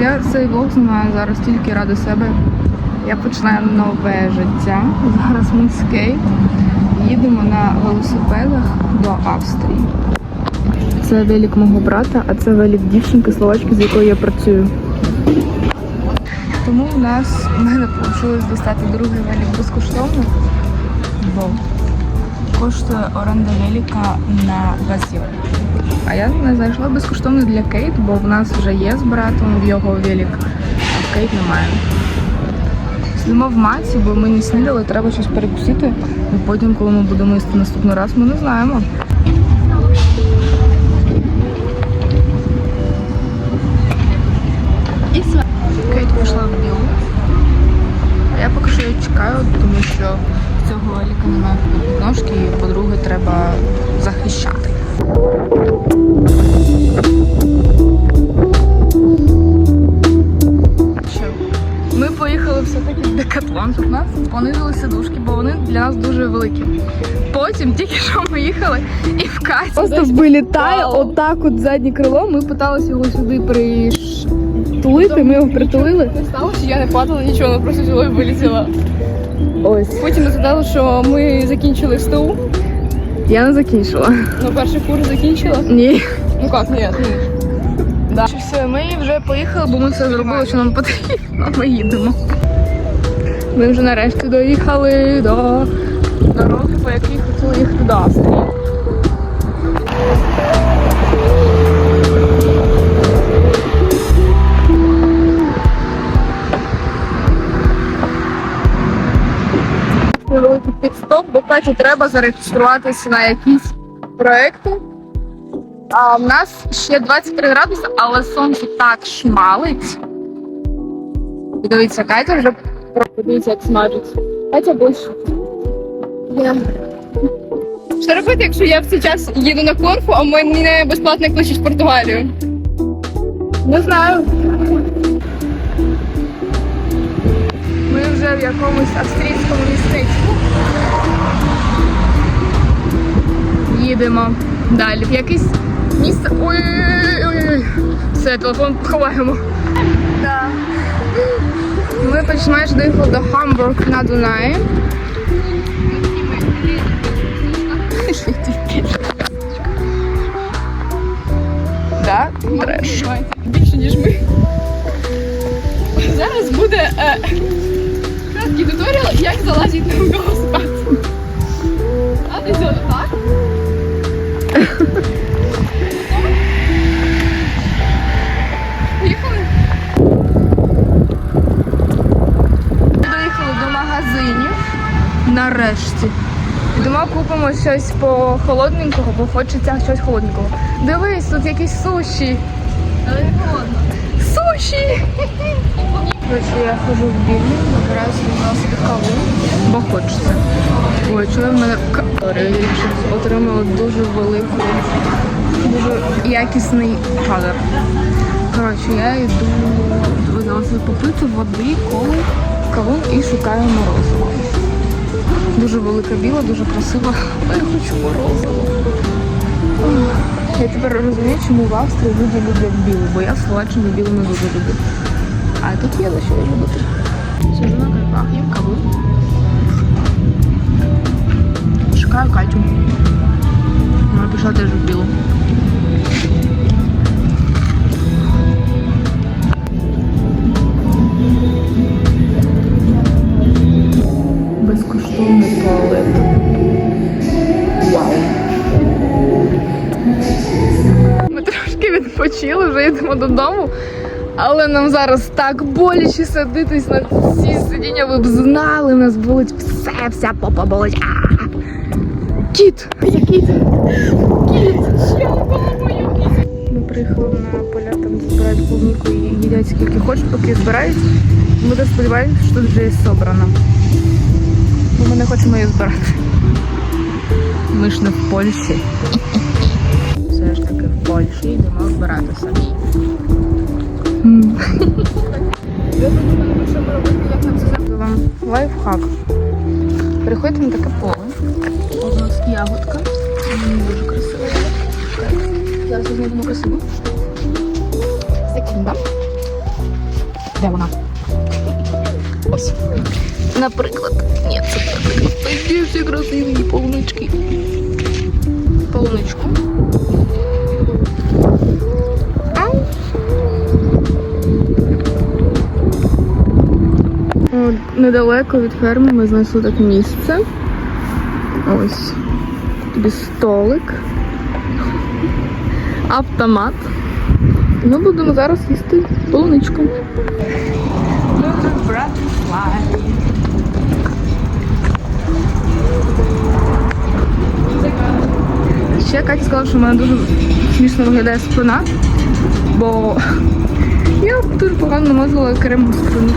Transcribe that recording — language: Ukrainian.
Я цей влог знімаю зараз тільки ради себе. Я починаю нове життя. Зараз ми скейт. Їдемо на велосипедах до Австрії. Це велик мого брата, а це велик дівчинки словачки, з якою я працюю. Тому в нас в мене вийшло достати другий велик безкоштовно, бо коштує оренда велика на 20 євро. А я не знайшла безкоштовно для Кейт, бо в нас вже є з братом в його велик, а в Кейт немає. Сидимо в маці, бо ми не снідали, треба щось перекусити. І потім, коли ми будемо їсти наступний раз, ми не знаємо. Підножки, і по-друге, треба захищати. Ми поїхали все-таки в Декатлон, щоб нас понизили сидушки, бо вони для нас дуже великі. Потім тільки що ми їхали і в Каті. Просто вилітає отак от заднє крило. Ми питалися його сюди притулити, ми його притулили. Не сталося, я не падала нічого, вона просто взяла і вилетіла. Ось. Потім ми згадали, що ми закінчили СТУ. Я не закінчила. Ну, перший курс закінчила. Ні. Ну як, ні. Да. Все, ми вже поїхали, бо ми все зробили, що нам потрібно. Ми їдемо. Ми вже нарешті доїхали до дороги, по якій хотіли їхати до Австрії. Підстоп, бо Каті треба зареєструватися на якісь проекти. А в нас ще 23 градуси, але сонце так шмалить. І Дивіться, Катя вже подивіться, як смажить. Катя більше. Що робити, якщо я в цей час їду на конфу, а мене безплатно кличуть в Португалію? Не знаю. Ми вже в якомусь австрійському містечку. Їдемо далі. Якесь місце. Ой-ой-ой. Все, телефон ховаємо. Да. Ми починаємо доїхали до Хамбург на Дунаї. Да, треш. Більше, ніж ми. Зараз буде е, краткий туторіал, як залазити на велосипед. Поїхали? Доїхали до магазинів нарешті. І Думав, купимо щось по холодненького, бо хочеться щось холодненького. Дивись, тут якісь суші. Але не холодно. Суші! Я ходжу в білі, вибираю собі на собі каву, бо хочеться. Ой, чого в мене отримала дуже велику, дуже якісний кадр. Коротше, я йду взяла попити води, колу, кавун і шукаю морозиво. Дуже велика біла, дуже красива. Я хочу морозиво. Я тепер розумію, чому в Австрії люди люблять білу, бо я в Словаччині білу не дуже люблю. А тут є за що любити. Сижу на карпах, їм каву. Шукаю Катю. Вона пішла теж в білу. Безкоштовний туалет. Вау. Ми трошки відпочили, вже йдемо додому. Але нам зараз так боляче садитись на ці сидіння. Ви б знали, у нас болить все, вся попа болить. Кіт! Є кіт! Кіт! Ми приїхали на поля, там збирають клубніку і їдять скільки хочуть, поки збирають. Ми так сподіваємося, що тут вже є собрано. Бо ми не хочемо її збирати. Ми ж не в Польщі. Все ж таки в Польщі йдемо збирати самі. Вам лайфхак. Приходьте на таке поле. Ось у нас ягодка. Дуже красиво. Зараз візьмемо красиво. Секунда. Де вона? Ось. Наприклад. Ні, це наприклад. Такі всі красиві полунички. Полуничку. Недалеко від ферми ми знайшли таке місце. Ось. Тобі столик. Автомат. Ми будемо зараз їсти полуничку. Ще Катя сказала, що в мене дуже смішно виглядає спина, бо я дуже погано намазала крем у спину.